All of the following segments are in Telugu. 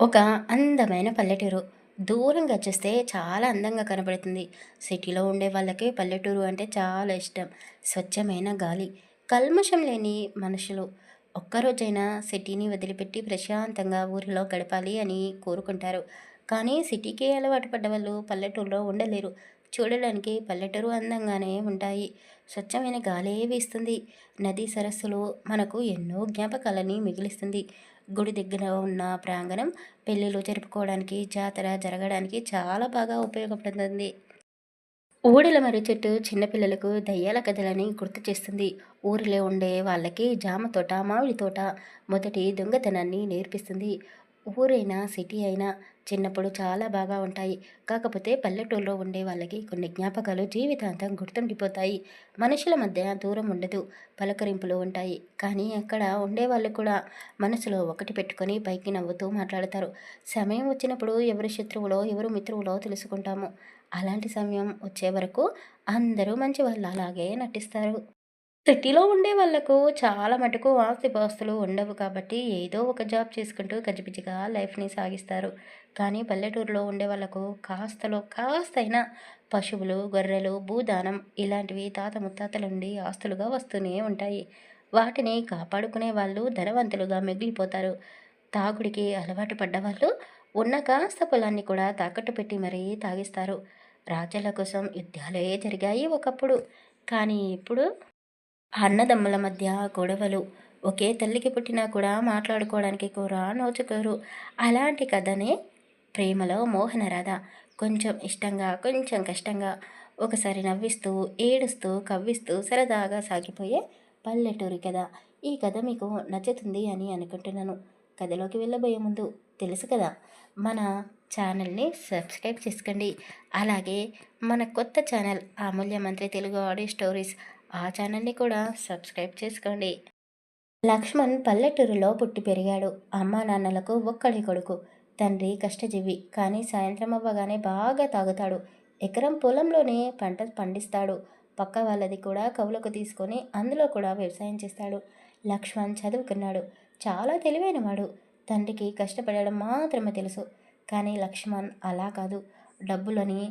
ఒక అందమైన పల్లెటూరు. దూరంగా చూస్తే చాలా అందంగా కనబడుతుంది సిటీలో ఉండే వాళ్ళకి పల్లెటూరు అంటే చాలా ఇష్టం. స్వచ్ఛమైన గాలి కల్మషం లేని మనుషులు. ఒక్కరోజైనా సిటీని వదిలిపెట్టి ప్రశాంతంగా ఊరిలో గడపాలి అని కోరుకుంటారు. కానీ సిటీకి అలవాటు పడ్డ వాళ్ళు పల్లెటూరులో ఉండలేరు. చూడడానికి పల్లెటూరు అందంగానే ఉంటాయి. స్వచ్ఛమైన గాలే వీస్తుంది. నదీ సరస్సులు మనకు ఎన్నో జ్ఞాపకాలని మిగిలిస్తుంది. గుడి దగ్గర ఉన్న ప్రాంగణం పెళ్ళిళ్ళు జరుపుకోవడానికి జాతర జరగడానికి చాలా బాగా ఉపయోగపడుతుంది. ఊడల మర్రి చెట్టు చిన్నపిల్లలకు దయ్యాల కథలని గుర్తు చేస్తుంది. ఊరిలో ఉండే వాళ్ళకి జామ తోట మామిడి తోట మొదటి దొంగతనాన్ని నేర్పిస్తుంది. ఊరైనా సిటీ అయినా చిన్నప్పుడు చాలా బాగా ఉంటాయి. కాకపోతే పల్లెటూరులో ఉండే వాళ్ళకి కొన్ని జ్ఞాపకాలు జీవితాంతం గుర్తుండిపోతాయి. మనుషుల మధ్య దూరం ఉండదు పలకరింపులు ఉంటాయి. కానీ అక్కడ ఉండేవాళ్ళు కూడా మనసులో ఒకటి పెట్టుకొని పైకి నవ్వుతూ మాట్లాడతారు. సమయం వచ్చినప్పుడు ఎవరు శత్రువులో ఎవరు మిత్రువులో తెలుసుకుంటాము. అలాంటి సమయం వచ్చే వరకు అందరూ మంచి వాళ్ళు అలాగే నటిస్తారు. సిటీలో ఉండే వాళ్ళకు చాలా మటుకు ఆస్తిపాస్తులు ఉండవు కాబట్టి ఏదో ఒక జాబ్ చేసుకుంటూ గజిబిజిగా లైఫ్ని సాగిస్తారు. కానీ పల్లెటూరులో ఉండే వాళ్ళకు కాస్తలో కాస్తైనా పశువులు గొర్రెలు భూదానం ఇలాంటివి తాత ముత్తాతల నుండి ఆస్తులుగా వస్తూనే ఉంటాయి. వాటిని కాపాడుకునే వాళ్ళు ధనవంతులుగా మిగిలిపోతారు. తాగుడికి అలవాటు పడ్డవాళ్ళు ఉన్న కాస్త పొలాన్ని కూడా తాకట్టు పెట్టి మరీ తాగిస్తారు. రాజ్యాల కోసం యుద్ధాలే జరిగాయి ఒకప్పుడు. కానీ ఇప్పుడు అన్నదమ్ముల మధ్య గొడవలు. ఒకే తల్లికి పుట్టినా కూడా మాట్లాడుకోవడానికి కూడా నోచుకోరు. అలాంటి కథనే ప్రేమలో మోహనరాధ కొంచెం ఇష్టంగా కొంచెం కష్టంగా ఒకసారి నవ్విస్తూ ఏడుస్తూ కవ్విస్తూ సరదాగా సాగిపోయే పల్లెటూరి కథ. ఈ కథ మీకు నచ్చుతుంది అని అనుకుంటున్నాను. కథలోకి వెళ్ళబోయే ముందు తెలుసు కదా మన ఛానల్ని సబ్స్క్రైబ్ చేసుకోండి. అలాగే మన కొత్త ఛానల్ అమూల్య మంత్రి తెలుగు ఆడియో స్టోరీస్ ఆ ఛానల్ని కూడా సబ్స్క్రైబ్ చేసుకోండి. లక్ష్మణ్ పల్లెటూరులో పుట్టి పెరిగాడు. అమ్మా నాన్నలకు ఒక్కడి కొడుకు. తండ్రి కష్టజీవి. కానీ సాయంత్రం అవ్వగానే బాగా తాగుతాడు. ఎకరం పొలంలోనే పంట పండిస్తాడు. పక్క వాళ్ళది కూడా కవులకు తీసుకొని అందులో కూడా వ్యవసాయం చేస్తాడు. లక్ష్మణ్ చదువుకున్నాడు. చాలా తెలివైనవాడు తండ్రికి కష్టపడడం మాత్రమే తెలుసు. కానీ లక్ష్మణ్ అలా కాదు. డబ్బులని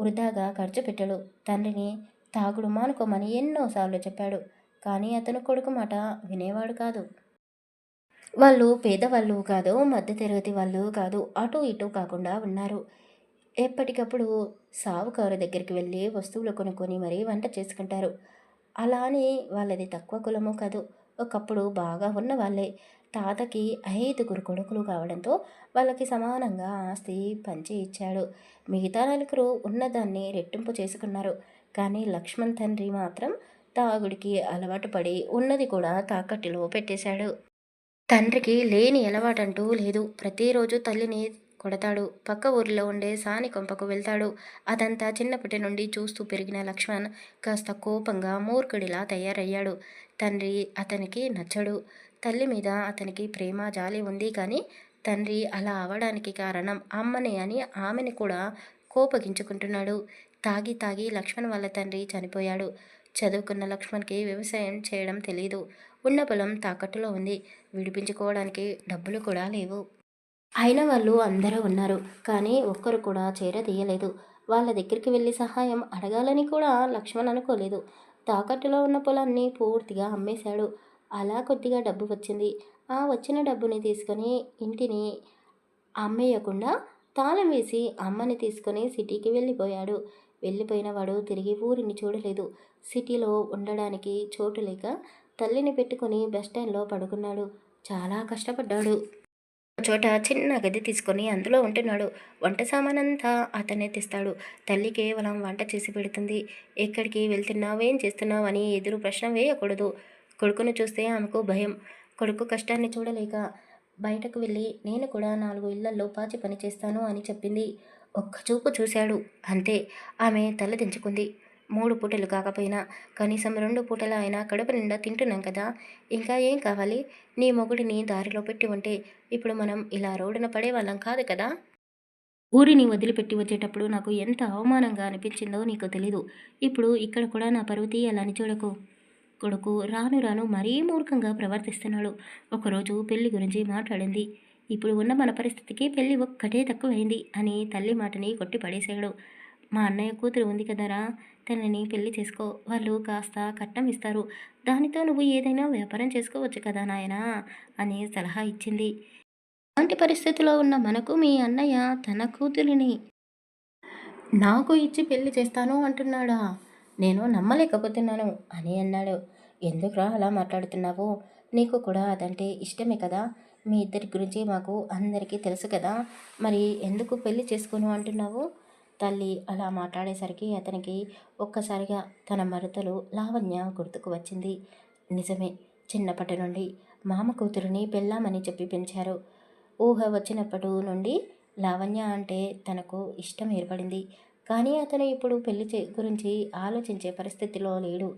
వృధాగా ఖర్చు పెట్టాడు. తండ్రిని తాగుడు మానుకోమని ఎన్నోసార్లు చెప్పాడు. కానీ అతను కొడుకు మాట వినేవాడు కాదు. వాళ్ళు పేదవాళ్ళు కాదు మధ్యతరగతి వాళ్ళు కాదు అటు ఇటు కాకుండా ఉన్నారు. ఎప్పటికప్పుడు సావుకారు దగ్గరికి వెళ్ళి వస్తువులు కొనుక్కొని మరీ వంట చేసుకుంటారు. అలానే వాళ్ళది తక్కువ కులము కాదు ఒకప్పుడు బాగా ఉన్న వాళ్ళే. తాతకి ఐదుగురు కొడుకులు కావడంతో వాళ్ళకి సమానంగా ఆస్తి పంచి ఇచ్చాడు. మిగతా నలుగురు ఉన్నదాన్ని రెట్టింపు చేసుకున్నారు. కానీ లక్ష్మణ్ తండ్రి మాత్రం తాగుడికి అలవాటు పడి ఉన్నది కూడా తాకట్టులో పెట్టేశాడు. తండ్రికి లేని అలవాటంటూ లేదు. ప్రతిరోజు తల్లిని కొడతాడు. పక్క ఊరిలో ఉండే సాని కొంపకు వెళ్తాడు. అదంతా చిన్నప్పటి నుండి చూస్తూ పెరిగిన లక్ష్మణ్ కాస్త కోపంగా మూర్ఖుడిలా తయారయ్యాడు. తండ్రి అతనికి నచ్చడు. తల్లి మీద అతనికి ప్రేమ జాలి ఉంది కానీ తండ్రి అలా అవడానికి కారణం అమ్మని అని ఆమెని కూడా కోపగించుకుంటున్నాడు. తాగి తాగి లక్ష్మణ్ వాళ్ళ తండ్రి చనిపోయాడు. చదువుకున్న లక్ష్మణ్కి వ్యవసాయం చేయడం తెలియదు ఉన్న పొలం తాకట్టులో ఉంది. విడిపించుకోవడానికి డబ్బులు కూడా లేవు. అయిన వాళ్ళు అందరూ ఉన్నారు. కానీ ఒక్కరు కూడా చేరదీయలేదు. వాళ్ళ దగ్గరికి వెళ్ళి సహాయం అడగాలని కూడా లక్ష్మణ్ అనుకోలేదు. తాకట్టులో ఉన్న పొలాన్ని పూర్తిగా అమ్మేశాడు. అలా కొద్దిగా డబ్బు వచ్చింది. ఆ వచ్చిన డబ్బుని తీసుకొని ఇంటిని అమ్మేయకుండా తాళం వేసి అమ్మని తీసుకొని సిటీకి వెళ్ళిపోయాడు. వెళ్ళిపోయిన వాడు తిరిగి ఊరిని చూడలేదు. సిటీలో ఉండడానికి చోటు లేక తల్లిని పెట్టుకొని స్టాండ్లో పడుకున్నాడు. చాలా కష్టపడ్డాడు. చోట చిన్న గది తీసుకొని అందులో ఉంటున్నాడు. వంట సామానంతా అతనే తెస్తాడు. తల్లి కేవలం వంట చేసి పెడుతుంది. ఎక్కడికి వెళ్తున్నావు? ఏం చేస్తున్నావు? అని ఎదురు ప్రశ్న వేయకూడదు. కొడుకును చూస్తే ఆమెకు భయం. కొడుకు కష్టాన్ని చూడలేక బయటకు వెళ్ళి నేను కూడా నాలుగు ఇళ్ళలో పాచి పని చేస్తాను అని చెప్పింది. ఒక్క చూపు చూశాడు. అంతే. ఆమె తల దించుకుంది. మూడు పూటలు కాకపోయినా కనీసం రెండు పూటలు అయినా కడుపు నిండా తింటున్నాం కదా. ఇంకా ఏం కావాలి? నీ మొగుడిని దారిలో పెట్టి ఉంటే ఇప్పుడు మనం ఇలా రోడ్డున పడే వాళ్ళం కాదు కదా. ఊరిని వదిలిపెట్టి వచ్చేటప్పుడు నాకు ఎంత అవమానంగా అనిపించిందో నీకు తెలీదు. ఇప్పుడు ఇక్కడ కూడా నా పరువు తీయాలని చూడకు. కొడుకు రాను రాను మరీ మూర్ఖంగా ప్రవర్తిస్తున్నాడు. ఒకరోజు పెళ్ళి గురించి మాట్లాడింది. ఇప్పుడు ఉన్న మన పరిస్థితికి పెళ్ళి ఒక్కటే తక్కువైంది అని తల్లి మాటని కొట్టి పడేశాడు మా అన్నయ్య కూతురు ఉంది కదరా తనని పెళ్ళి చేసుకో వాళ్ళు కాస్త కట్నం ఇస్తారు. దానితో నువ్వు ఏదైనా వ్యాపారం చేసుకోవచ్చు కదా నాయనా అని సలహా ఇచ్చింది. అలాంటి పరిస్థితిలో ఉన్న మనకు మీ అన్నయ్య తన కూతురిని నాకు ఇచ్చి పెళ్ళి చేస్తాను అంటున్నాడా? నేను నమ్మలేకపోతున్నాను అని అన్నాడు. ఎందుకురా అలా మాట్లాడుతున్నావు? నీకు కూడా అదంటే ఇష్టమే కదా? మీ ఇద్దరి గురించి మాకు అందరికీ తెలుసు కదా. మరి ఎందుకు పెళ్ళి చేసుకుని అంటున్నావు? తల్లి అలా మాట్లాడేసరికి అతనికి ఒక్కసారిగా తన మరతలు లావణ్య గుర్తుకు వచ్చింది. నిజమే చిన్నప్పటి నుండి మామ కూతురుని పెళ్ళామని చెప్పి పెంచారు. ఊహ వచ్చినప్పటి నుండి లావణ్య అంటే తనకు ఇష్టం ఏర్పడింది. కానీ అతను ఇప్పుడు పెళ్ళి చే గురించి ఆలోచించే పరిస్థితిలో లేడు.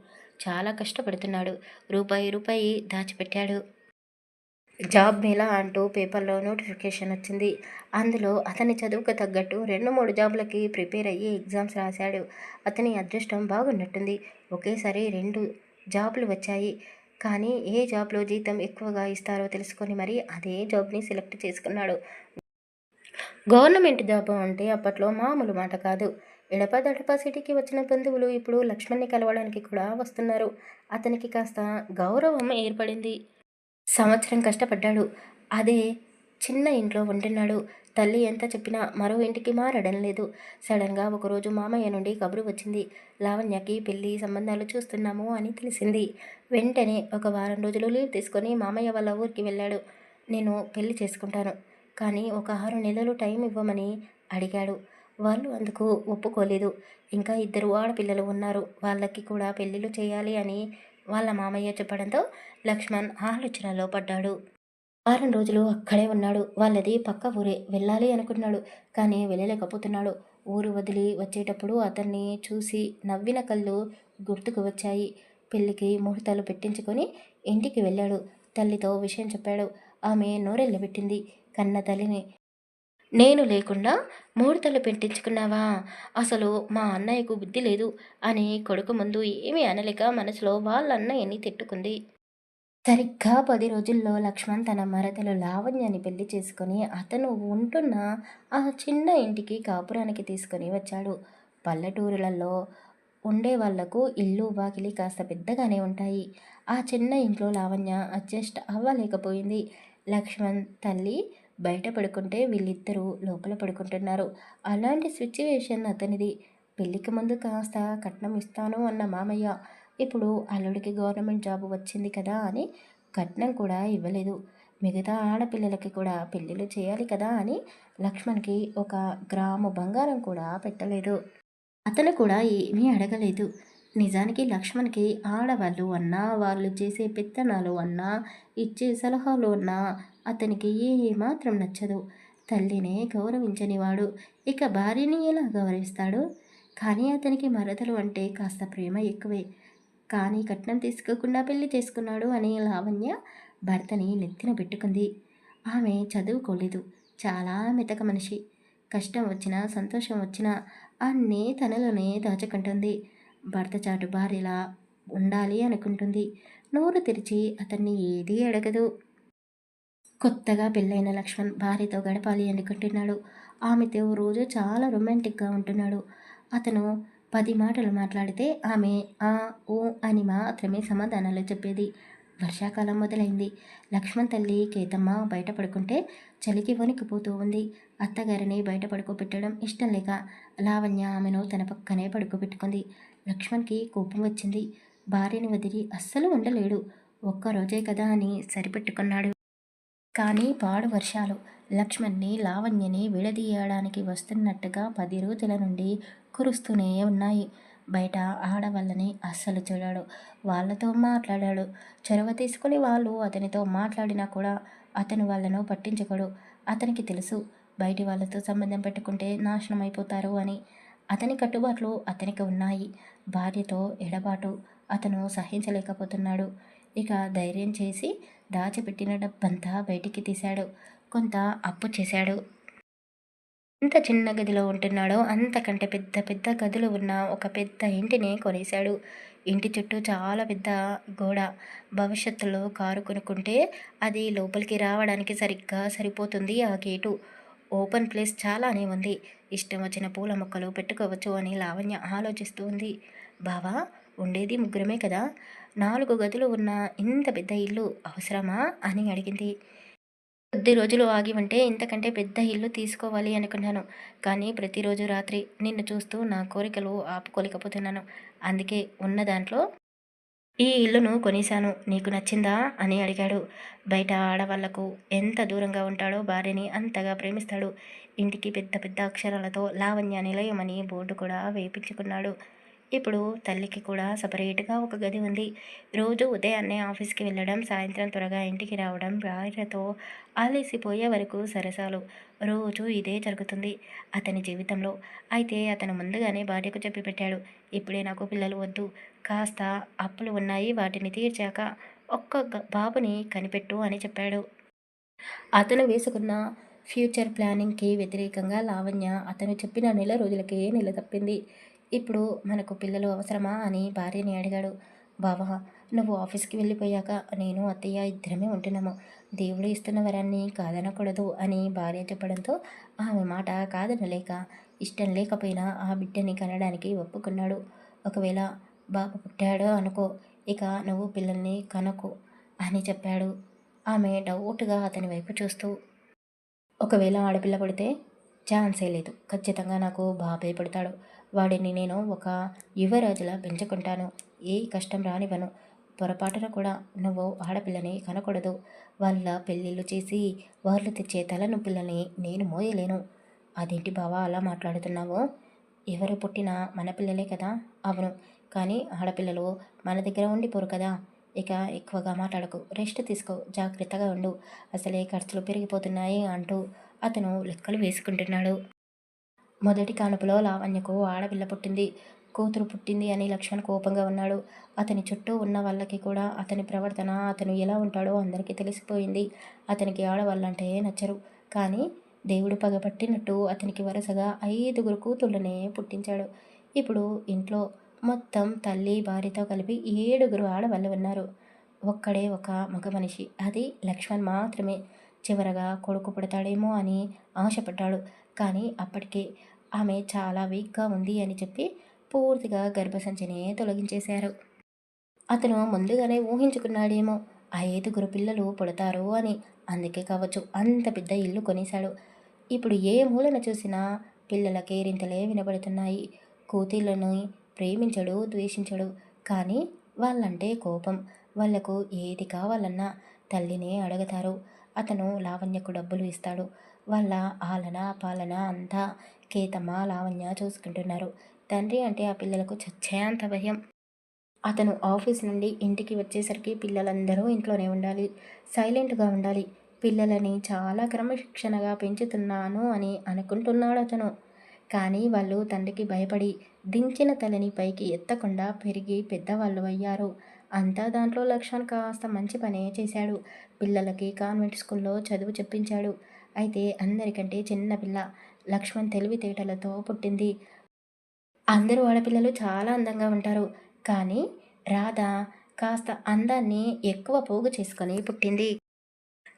చాలా కష్టపడుతున్నాడు. రూపాయి రూపాయి దాచిపెట్టాడు. జాబ్ మేళా అంటూ పేపర్లో నోటిఫికేషన్ వచ్చింది. అందులో అతని చదువుకు తగ్గట్టు రెండు మూడు జాబ్లకి ప్రిపేర్ అయ్యి ఎగ్జామ్స్ రాశాడు. అతని అదృష్టం బాగున్నట్టుంది. ఒకేసారి రెండు జాబ్లు వచ్చాయి. కానీ ఏ జాబ్లో జీతం ఎక్కువగా ఇస్తారో తెలుసుకొని మరి అదే జాబ్ని సెలెక్ట్ చేసుకున్నాడు. గవర్నమెంట్ జాబ్ అంటే అప్పట్లో మామూలు మాట కాదు. ఎడపదడప సిటీకి వచ్చిన బంధువులు ఇప్పుడు లక్ష్మణ్ని కలవడానికి కూడా వస్తున్నారు. అతనికి కాస్త గౌరవం ఏర్పడింది. సంవత్సరం కష్టపడ్డాడు. అదే చిన్న ఇంట్లో ఉంటున్నాడు. తల్లి ఎంత చెప్పినా మరో ఇంటికి మారడం లేదు. సడన్గా ఒకరోజు మామయ్య నుండి కబురు వచ్చింది. లావణ్యకి పెళ్ళి సంబంధాలు చూస్తున్నాము అని తెలిసింది. వెంటనే ఒక వారం రోజులు లీవ్ తీసుకొని మామయ్య వాళ్ళ ఊరికి వెళ్ళాడు. నేను పెళ్ళి చేసుకుంటాను. కానీ ఒక ఆరు నెలలు టైం ఇవ్వమని అడిగాడు. వాళ్ళు అందుకు ఒప్పుకోలేదు. ఇంకా ఇద్దరు ఆడపిల్లలు ఉన్నారు. వాళ్ళకి కూడా పెళ్ళిళ్ళు చేయాలి అని వాళ్ళ మామయ్య చెప్పడంతో లక్ష్మణ్ ఆలోచనలో పడ్డాడు. వారం రోజులు అక్కడే ఉన్నాడు. వాళ్ళది పక్క ఊరే. వెళ్ళాలి అనుకున్నాడు. కానీ వెళ్ళలేకపోతున్నాడు. ఊరు వదిలి వచ్చేటప్పుడు అతన్ని చూసి నవ్విన కళ్ళు గుర్తుకు వచ్చాయి. పెళ్ళికి ముహూర్తాలు పెట్టించుకొని ఇంటికి వెళ్ళాడు. తల్లితో విషయం చెప్పాడు. ఆమె నోరెళ్ళబెట్టింది. కన్న తల్లిని నేను లేకుండా ముహూర్తాలు పెట్టించుకున్నావా? అసలు మా అన్నయ్యకు బుద్ధి లేదు. అని కొడుకు ముందు ఏమీ అనలేక మనసులో వాళ్ళ అన్నయ్యని తిట్టుకుంది. సరిగ్గా పది రోజుల్లో లక్ష్మణ్ తన మరదలు లావణ్యాన్ని పెళ్ళి చేసుకొని అతను ఉంటున్న ఆ చిన్న ఇంటికి కాపురానికి తీసుకొని వచ్చాడు. పల్లెటూరులలో ఉండే వాళ్ళకు ఇల్లు వాకిలి కాస్త పెద్దగానే ఉంటాయి. ఆ చిన్న ఇంట్లో లావణ్య అడ్జస్ట్ అవ్వలేకపోయింది. లక్ష్మణ్ తల్లి బయట పడుకుంటే వీళ్ళిద్దరూ లోపల పడుకుంటున్నారు. అలాంటి సిచ్యువేషన్ అతనిది. పెళ్ళికి ముందు కాస్త కట్నం ఇస్తాను అన్న మామయ్య. ఇప్పుడు అల్లుడికి గవర్నమెంట్ జాబ్ వచ్చింది కదా అని కట్నం కూడా ఇవ్వలేదు. మిగతా ఆడపిల్లలకి కూడా పెళ్ళిళ్ళు చేయాలి కదా అని లక్ష్మణ్కి ఒక గ్రాము బంగారం కూడా పెట్టలేదు. అతను కూడా ఏమీ అడగలేదు. నిజానికి లక్ష్మణ్కి ఆడవాళ్ళు అన్నా వాళ్ళు చేసే పెత్తనాలు అన్నా ఇచ్చే సలహాలు అన్నా అతనికి ఏమాత్రం నచ్చదు. తల్లినే గౌరవించనివాడు. ఇక భార్యని ఎలా గౌరవిస్తాడు? కానీ అతనికి మరదలు అంటే కాస్త ప్రేమ ఎక్కువే. కానీ కట్నం తీసుకోకుండా పెళ్ళి చేసుకున్నాడు అని లావణ్య భర్తని నెత్తిన పెట్టుకుంది. ఆమె చదువుకోలేదు. చాలా మెతక మనిషి. కష్టం వచ్చినా సంతోషం వచ్చినా అన్నీ తనలోనే దాచుకుంటుంది. భర్త చాటు భార్యలా ఉండాలి అనుకుంటుంది. నోరు తెరిచి అతన్ని ఏదీ అడగదు. కొత్తగా పెళ్ళైన లక్ష్మణ్ భార్యతో గడపాలి అనుకుంటున్నాడు ఆమెతో రోజు చాలా రొమాంటిక్గా ఉంటున్నాడు. అతను పది మాటలు మాట్లాడితే ఆమె ఆ ఓ అని మాత్రమే సమాధానాలు చెప్పేది. వర్షాకాలం మొదలైంది. లక్ష్మణ్ తల్లి కేతమ్మ బయట పడుకుంటే చలికి వణికిపోతూ ఉంది. అత్తగారిని బయట పడుకోబెట్టడం ఇష్టం లేక లావణ్య ఆమెను తన పక్కనే పడుకోబెట్టుకుంది. లక్ష్మణ్కి కోపం వచ్చింది. భార్యని వదిలి అస్సలు ఉండలేడు. ఒక్కరోజే కదా అని సరిపెట్టుకున్నాడు. కానీ పాడు వర్షాలు. లక్ష్మణ్ని లావణ్యని విడదీయడానికి వస్తున్నట్టుగా పది రోజుల నుండి కురుస్తూనే ఉన్నాయి. బయట ఆడవాళ్ళని అస్సలు చూడాడు. వాళ్ళతో మాట్లాడాడు. చొరవ తీసుకుని వాళ్ళు అతనితో మాట్లాడినా కూడా అతను వాళ్ళను పట్టించుకోడు. అతనికి తెలుసు బయటి వాళ్ళతో సంబంధం పెట్టుకుంటే నాశనం అయిపోతారు అని. అతని కట్టుబాట్లు అతనికి ఉన్నాయి. భార్యతో ఎడబాటు అతను సహించలేకపోతున్నాడు. ఇక ధైర్యం చేసి దాచిపెట్టిన డబ్బంతా బయటికి తీశాడు. కొంత అప్పు చేశాడు. ఎంత చిన్న గదిలో ఉంటున్నాడో అంతకంటే పెద్ద పెద్ద గదులు ఉన్న ఒక పెద్ద ఇంటిని కొనేశాడు. ఇంటి చుట్టూ చాలా పెద్ద గోడ. భవిష్యత్తులో కారు కొనుక్కుంటే అది లోపలికి రావడానికి సరిగ్గా సరిపోతుంది ఆ గేటు. ఓపెన్ ప్లేస్ చాలానే ఉంది. ఇష్టం వచ్చిన పూల మొక్కలు పెట్టుకోవచ్చు అని లావణ్య ఆలోచిస్తూ ఉంది. బావా ఉండేది ముగ్గురమే కదా. నాలుగు గదులు ఉన్న ఇంత పెద్ద ఇల్లు అవసరమా? అని అడిగింది. కొద్ది రోజులు ఆగి ఉంటే ఇంతకంటే పెద్ద ఇల్లు తీసుకోవాలి అనుకున్నాను. కానీ ప్రతిరోజు రాత్రి నిన్ను చూస్తూ నా కోరికలు ఆపుకోలేకపోతున్నాను. అందుకే ఉన్న దాంట్లో ఈ ఇల్లును కొనేశాను. నీకు నచ్చిందా? అని అడిగాడు. బయట ఆడవాళ్ళకు ఎంత దూరంగా ఉంటాడో భార్యని అంతగా ప్రేమిస్తాడు. ఇంటికి పెద్ద పెద్ద అక్షరాలతో లావణ్య నిలయమని బోర్డు కూడా వేయించుకున్నాడు. ఇప్పుడు తల్లికి కూడా సపరేట్గా ఒక గది ఉంది. రోజు ఉదయాన్నే ఆఫీస్కి వెళ్ళడం సాయంత్రం త్వరగా ఇంటికి రావడం భార్యతో ఆలసిపోయే వరకు సరసాలు. రోజు ఇదే జరుగుతుంది అతని జీవితంలో. అయితే అతను ముందుగానే భార్యకు చెప్పి పెట్టాడు ఇప్పుడే నాకు పిల్లలు వద్దు. కాస్త అప్పులు ఉన్నాయి వాటిని తీర్చాక ఒక్క బాబుని కనిపెట్టు అని చెప్పాడు. అతను వేసుకున్న ఫ్యూచర్ ప్లానింగ్కి వ్యతిరేకంగా లావణ్య అతను చెప్పిన నెల రోజులకే నెల తప్పింది. ఇప్పుడు మనకు పిల్లలు అవసరమా అని భార్యని అడిగాడు. బావా నువ్వు ఆఫీస్కి వెళ్ళిపోయాక నేను అత్తయ్య ఇద్దరమే ఉంటున్నాము. దేవుడు ఇస్తున్న వరాన్ని కాదనకూడదు అని భార్య చెప్పడంతో ఆమె మాట కాదనలేక ఇష్టం లేకపోయినా ఆ బిడ్డని కనడానికి ఒప్పుకున్నాడు. ఒకవేళ బాబు పుట్టాడో అనుకో ఇక నువ్వు పిల్లల్ని కనకు అని చెప్పాడు. ఆమె డౌట్గా అతని వైపు చూస్తూ ఒకవేళ ఆడపిల్ల పడితే ఛాన్సే లేదు. ఖచ్చితంగా నాకు బాబే పడతాడు. వాడిని నేను ఒక యువరాజులా పెంచుకుంటాను. ఏ కష్టం రానివ్వను. పొరపాటున కూడా నువ్వు ఆడపిల్లని కనకూడదు. వాళ్ళ పెళ్ళిళ్ళు చేసి వాళ్ళు తెచ్చే తలనొప్పులని నేను మోయలేను. అదేంటి బావా అలా మాట్లాడుతున్నావు? ఎవరు పుట్టినా మన పిల్లలే కదా? అవును. కానీ ఆడపిల్లలు మన దగ్గర ఉండిపోరు కదా. ఇక ఎక్కువగా మాట్లాడకు. రెస్ట్ తీసుకో. జాగ్రత్తగా ఉండు. అసలే ఖర్చులు పెరిగిపోతున్నాయి అంటూ అతను లెక్కలు వేసుకుంటున్నాడు. మొదటి కానుపులో లావణ్యకు ఆడపిల్ల పుట్టింది. కూతురు పుట్టింది అని లక్ష్మణ్ కోపంగా ఉన్నాడు. అతని చుట్టూ ఉన్న వాళ్ళకి కూడా అతని ప్రవర్తన అతను ఎలా ఉంటాడో అందరికీ తెలిసిపోయింది. అతనికి ఆడవాళ్ళంటే నచ్చరు. కానీ దేవుడు పగపట్టినట్టు అతనికి వరుసగా ఐదుగురు కూతుళ్ళనే పుట్టించాడు. ఇప్పుడు ఇంట్లో మొత్తం తల్లి భార్యతో కలిపి ఏడుగురు ఆడవాళ్ళు ఉన్నారు. ఒక్కడే ఒక మగ మనిషి. అది లక్ష్మణ్ మాత్రమే. చివరగా కొడుకు పుడతాడేమో అని ఆశపడ్డాడు. కానీ అప్పటికే ఆమె చాలా వీక్గా ఉంది అని చెప్పి పూర్తిగా గర్భసంచినే తొలగించేశారు. అతను ముందుగానే ఊహించుకున్నాడేమో ఆ ఐదుగురు పిల్లలు పుడతారు అని. అందుకే కావచ్చు అంత పెద్ద ఇల్లు కొనేశాడు. ఇప్పుడు ఏ మూలన చూసినా పిల్లల కేరింతలే వినబడుతున్నాయి. కూతుళ్ళను ప్రేమించడు ద్వేషించడు. కానీ వాళ్ళంటే కోపం. వాళ్ళకు ఏది కావాలన్నా తల్లినే అడుగుతారు. అతను లావణ్యకు డబ్బులు ఇస్తాడు. వాళ్ళ ఆలన పాలన అంతా కేతమ్మ లావణ్య చూసుకుంటున్నారు. తండ్రి అంటే ఆ పిల్లలకు చచ్చేంత భయం. అతను ఆఫీస్ నుండి ఇంటికి వచ్చేసరికి పిల్లలందరూ ఇంట్లోనే ఉండాలి. సైలెంట్గా ఉండాలి. పిల్లలని చాలా క్రమశిక్షణగా పెంచుతున్నాను అని అనుకుంటున్నాడు అతను. కానీ వాళ్ళు తండ్రికి భయపడి దించిన తలని పైకి ఎత్తకుండా పెరిగి పెద్దవాళ్ళు అయ్యారు. అంతా దాంట్లో లక్ష్మణ్ కాస్త మంచి పనే చేశాడు. పిల్లలకి కాన్వెంట్ స్కూల్లో చదువు చెప్పించాడు. అయితే అందరికంటే చిన్న పిల్ల. లక్ష్మణ్ తెలివితేటలతో పుట్టింది. అందరూ ఆడపిల్లలు చాలా అందంగా ఉంటారు. కానీ రాధ కాస్త అందాన్ని ఎక్కువ పోగు చేసుకొని పుట్టింది.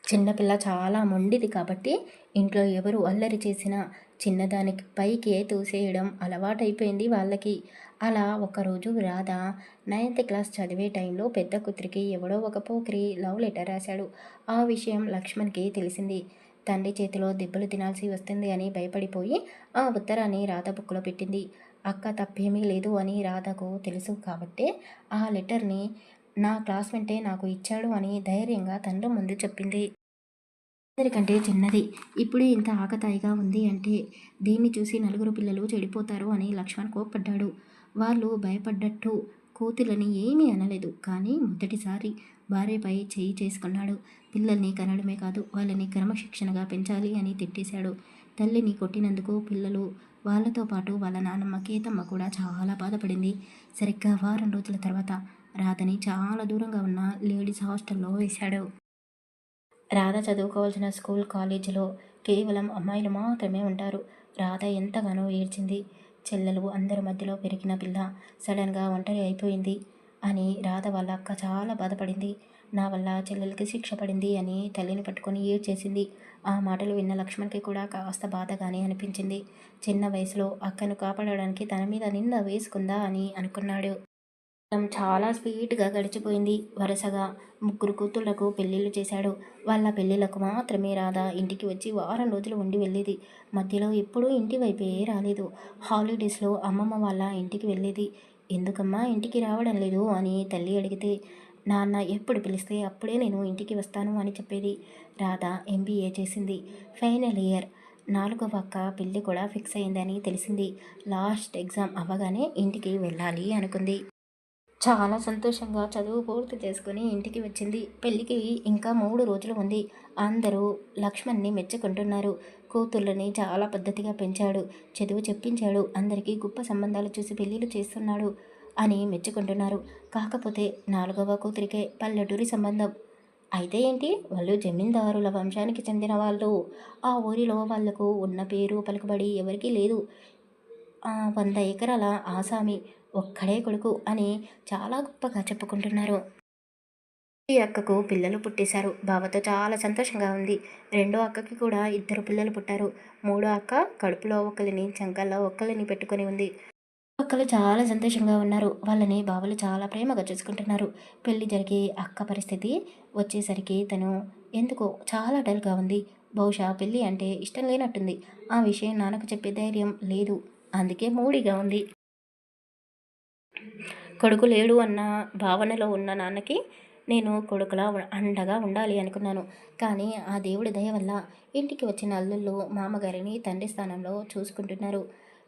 చిన్నపిల్ల చాలా మొండిది కాబట్టి ఇంట్లో ఎవరు అల్లరి చేసినా చిన్నదానికి పైకి తూసేయడం అలవాటైపోయింది వాళ్ళకి. అలా ఒకరోజు రాధ నైన్త్ క్లాస్ చదివే టైంలో పెద్ద కూతురికి ఎవడో ఒక పోకిరి లవ్ లెటర్ రాశాడు. ఆ విషయం లక్ష్మణ్కి తెలిసింది. తండ్రి చేతిలో దెబ్బలు తినాల్సి వస్తుంది అని భయపడిపోయి ఆ ఉత్తరాన్ని రాధ బుక్లో పెట్టింది. అక్క తప్పేమీ లేదు అని రాధకు తెలుసు కాబట్టే ఆ లెటర్ని నా క్లాస్మేటే నాకు ఇచ్చాడు అని ధైర్యంగా తండ్రి ముందు చెప్పింది. అందరికంటే చిన్నది. ఇప్పుడే ఇంత ఆకతాయిగా ఉంది అంటే దీన్ని చూసి నలుగురు పిల్లలు చెడిపోతారు అని లక్ష్మణ్ కోప్పడ్డాడు. వాళ్ళు భయపడ్డట్టు కోతులని ఏమీ అనలేదు. కానీ మొదటిసారి భార్యపై చేయి చేసుకున్నాడు. పిల్లల్ని కనడమే కాదు వాళ్ళని క్రమశిక్షణగా పెంచాలి అని తిట్టేశాడు. తల్లిని కొట్టినందుకు పిల్లలు వాళ్ళతో పాటు వాళ్ళ నాన్నమ్మ కేతమ్మ కూడా చాలా బాధపడింది. సరిగ్గా వారం రోజుల తర్వాత రాధని చాలా దూరంగా ఉన్న లేడీస్ హాస్టల్లో వేశాడు. రాధ చదువుకోవాల్సిన స్కూల్ కాలేజీలో కేవలం అమ్మాయిలు మాత్రమే ఉంటారు. రాధ ఎంతగానో ఏడ్చింది. చెల్లెలు అందరి మధ్యలో పెరిగిన పిల్ల సడన్గా ఒంటరి అయిపోయింది. అని రాధ వాళ్ళ అక్క చాలా బాధపడింది. నా వల్ల చెల్లెలకి శిక్ష పడింది అని తల్లిని పట్టుకొని ఏడ్చేసింది. ఆ మాటలు విన్న లక్ష్మణ్కి కూడా కాస్త బాధగానే అనిపించింది. చిన్న వయసులో అక్కను కాపాడడానికి తన మీద నింద వేసుకుందా అని అనుకున్నాడు. చాలా స్పీడ్గా గడిచిపోయింది. వరుసగా ముగ్గురు కూతుళ్ళకు పెళ్ళిళ్ళు చేశాడు. వాళ్ళ పెళ్ళిళ్ళకు మాత్రమే రాధా ఇంటికి వచ్చి వారం రోజులు ఉండి వెళ్ళేది. మధ్యలో ఎప్పుడూ ఇంటి వైపే రాలేదు. హాలిడేస్లో అమ్మమ్మ వాళ్ళ ఇంటికి వెళ్ళేది. ఎందుకమ్మా ఇంటికి రావడం లేదు? అని తల్లి అడిగితే నాన్న ఎప్పుడు పిలిస్తే అప్పుడే నేను ఇంటికి వస్తాను అని చెప్పేది. రాధ ఎంబీఏ చేసింది. ఫైనల్ ఇయర్ నాలుగవ అక్క పెళ్ళి కూడా ఫిక్స్ అయిందని తెలిసింది. లాస్ట్ ఎగ్జామ్ అవ్వగానే ఇంటికి వెళ్ళాలి అనుకుంది. చాలా సంతోషంగా చదువు పూర్తి చేసుకుని ఇంటికి వచ్చింది. పెళ్ళికి ఇంకా మూడు రోజులు ఉంది. అందరూ లక్ష్మణ్ని మెచ్చుకుంటున్నారు. కూతుళ్ళని చాలా పద్ధతిగా పెంచాడు. చదువు చెప్పించాడు. అందరికీ గొప్ప సంబంధాలు చూసి పెళ్ళిళ్ళు చేస్తున్నాడు అని మెచ్చుకుంటున్నారు. కాకపోతే నాలుగవ కూతురికే పల్లెటూరి సంబంధం. అయితే ఏంటి? వాళ్ళు జమీందారుల వంశానికి చెందిన వాళ్ళు. ఆ ఊరిలో వాళ్ళకు ఉన్న పేరు పలుకుబడి ఎవరికీ లేదు. వంద ఎకరాల ఆసామి ఒక్కడే కొడుకు అని చాలా గొప్పగా చెప్పుకుంటున్నారు. ఈ అక్కకు పిల్లలు పుట్టేశారు. బావతో చాలా సంతోషంగా ఉంది. రెండో అక్కకి కూడా ఇద్దరు పిల్లలు పుట్టారు. మూడో అక్క కడుపులో ఒకరిని చంకల్లో ఒక్కరిని పెట్టుకొని ఉంది. అక్కలు చాలా సంతోషంగా ఉన్నారు. వాళ్ళని బావలు చాలా ప్రేమగా చూసుకుంటున్నారు. పెళ్ళి జరిగే అక్క పరిస్థితి వచ్చేసరికి తను ఎందుకో చాలా డల్గా ఉంది. బహుశా పెళ్ళి అంటే ఇష్టం లేనట్టుంది. ఆ విషయం నాన్నకు చెప్పే ధైర్యం లేదు. అందుకే మూడిగా ఉంది. కొడుకు లేడు అన్న భావనలో ఉన్న నాన్నకి నేను కొడుకులా అండగా ఉండాలి అనుకున్నాను. కానీ ఆ దేవుడి దయ వల్ల ఇంటికి వచ్చిన అల్లుళ్ళు మామగారిని తండ్రి స్థానంలో చూసుకుంటున్నారు.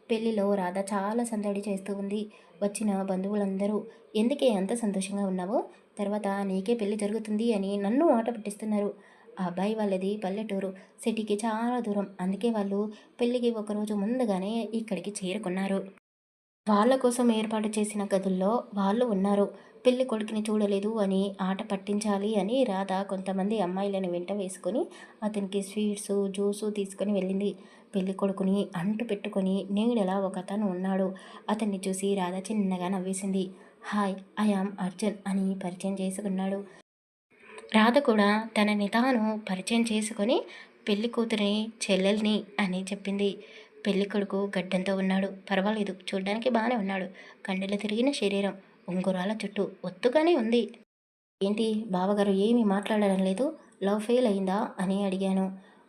పెళ్ళిలో రాధ చాలా సందడి చేస్తూ ఉంది. వచ్చిన బంధువులందరూ ఎందుకే అంత సంతోషంగా ఉన్నావో? తర్వాత నీకే పెళ్ళి జరుగుతుంది అని నన్ను ఆట పట్టిస్తున్నారు. ఆ అబ్బాయి వాళ్ళది పల్లెటూరు సిటీకి చాలా దూరం. అందుకే వాళ్ళు పెళ్ళికి ఒకరోజు ముందుగానే ఇక్కడికి చేరుకున్నారు. వాళ్ళ కోసం ఏర్పాటు చేసిన గదుల్లో వాళ్ళు ఉన్నారు. పెళ్ళి కొడుకుని చూడలేదు అని ఆట పట్టించాలి అని రాధ కొంతమంది అమ్మాయిలను వెంట వేసుకొని అతనికి స్వీట్స్ జ్యూసు తీసుకొని వెళ్ళింది. పెళ్ళి కొడుకుని అంటు పెట్టుకొని నీడలా ఒక అతను ఉన్నాడు? అతన్ని చూసి రాధ చిన్నగా నవ్వేసింది. హాయ్ ఐఆమ్ అర్జున్ అని పరిచయం చేసుకున్నాడు. రాధ కూడా తనని తాను పరిచయం చేసుకొని పెళ్ళి కూతురిని చెల్లెల్ని అని చెప్పింది. పెళ్ళి కొడుకు గడ్డంతో ఉన్నాడు. పర్వాలేదు చూడడానికి బాగానే ఉన్నాడు. కండెలు తిరిగిన శరీరం. ఉంగురాల చుట్టూ ఒత్తుగానే ఉంది. ఏంటి? బావగారు ఏమీ మాట్లాడడం లేదు. లవ్ ఫెయిల్ అయిందా? అని అడిగాను.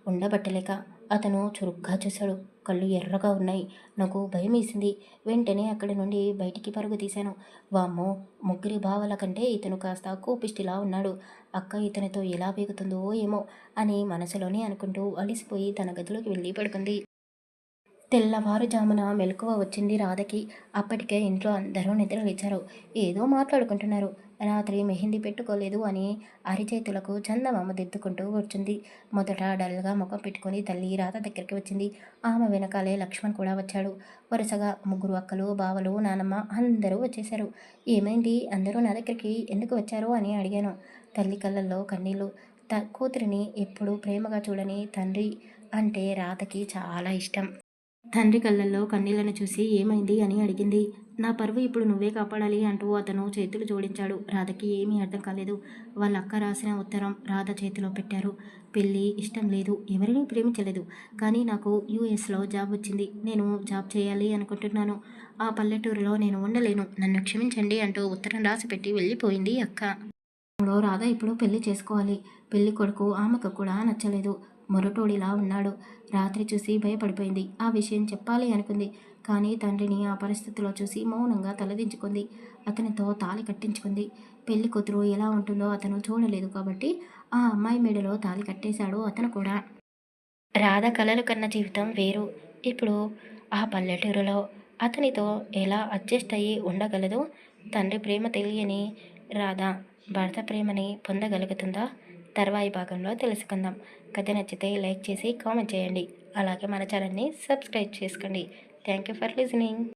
ఉండబట్టలేక అతను చురుగ్గా చూశాడు. కళ్ళు ఎర్రగా ఉన్నాయి. నాకు భయం వేసింది. వెంటనే అక్కడి నుండి బయటికి పరుగు తీశాను. వామ్మో! ముగ్గురి బావల కంటే ఇతను కాస్త కోపిష్టిలా ఉన్నాడు. అక్క ఇతనితో ఎలా బీగుతుందో ఏమో అని మనసులోనే అనుకుంటూ అలిసిపోయి తన గదిలోకి వెళ్ళి పడుకుంది. తెల్లవారుజామున మెలకువ వచ్చింది రాధకి. అప్పటికే ఇంట్లో అందరూ నిద్ర లేచారు. ఏదో మాట్లాడుకుంటున్నారు. రాత్రి మెహిందీ పెట్టుకోలేదు అని అరిచేతులకు చందమామ దిద్దుకుంటూ కూర్చుంది మొదట డల్గా ముఖం పెట్టుకుని తల్లి రాధ దగ్గరికి వచ్చింది. ఆమె వెనకాలే లక్ష్మణ్ కూడా వచ్చాడు. వరుసగా ముగ్గురు అక్కలు బావలు నానమ్మ అందరూ వచ్చేశారు. ఏమైంది? అందరూ నా దగ్గరికి ఎందుకు వచ్చారు అని అడిగాను. తల్లి కళ్ళల్లో కన్నీళ్ళు త కూతురిని ఎప్పుడూ ప్రేమగా చూడని తండ్రి అంటే రాధకి చాలా ఇష్టం. తండ్రి కళ్ళల్లో కన్నీళ్ళను చూసి ఏమైంది అని అడిగింది. నా పరువు ఇప్పుడు నువ్వే కాపాడాలి అంటూ అతను చేతులు జోడించాడు. రాధకి ఏమీ అర్థం కాలేదు. వాళ్ళ అక్క రాసిన ఉత్తరం రాధ చేతిలో పెట్టారు. పెళ్ళి ఇష్టం లేదు. ఎవరిని ప్రేమించలేదు. కానీ నాకు యూఎస్లో జాబ్ వచ్చింది. నేను జాబ్ చేయాలి అనుకుంటున్నాను. ఆ పల్లెటూరులో నేను ఉండలేను. నన్ను క్షమించండి అంటూ ఉత్తరం రాసి పెట్టి వెళ్ళిపోయింది అక్క. రాధ ఇప్పుడు పెళ్ళి చేసుకోవాలి. పెళ్ళి కొడుకు ఆమెకు కూడా నచ్చలేదు. మొరటోడిలా ఉన్నాడు. రాత్రి చూసి భయపడిపోయింది. ఆ విషయం చెప్పాలి అనుకుంది. కానీ తండ్రిని ఆ పరిస్థితిలో చూసి మౌనంగా తలదించుకుంది. అతనితో తాలి కట్టించుకుంది. పెళ్ళి కూతురు ఎలా ఉంటుందో అతను చూడలేదు కాబట్టి ఆ అమ్మాయి మెడలో తాలి కట్టేశాడు అతను కూడా. రాధ కలలు కన్న జీవితం వేరు. ఇప్పుడు ఆ పల్లెటూరులో అతనితో ఎలా అడ్జస్ట్ అయ్యి ఉండగలదు? తండ్రి ప్రేమ తెలియని రాధ భర్త ప్రేమని పొందగలుగుతుందా? తర్వాయి భాగంలో తెలుసుకుందాం. కథ నచ్చితే లైక్ చేసి కామెంట్ చేయండి. అలాగే మన ఛానల్ని సబ్స్క్రైబ్ చేసుకోండి. Thank you for listening.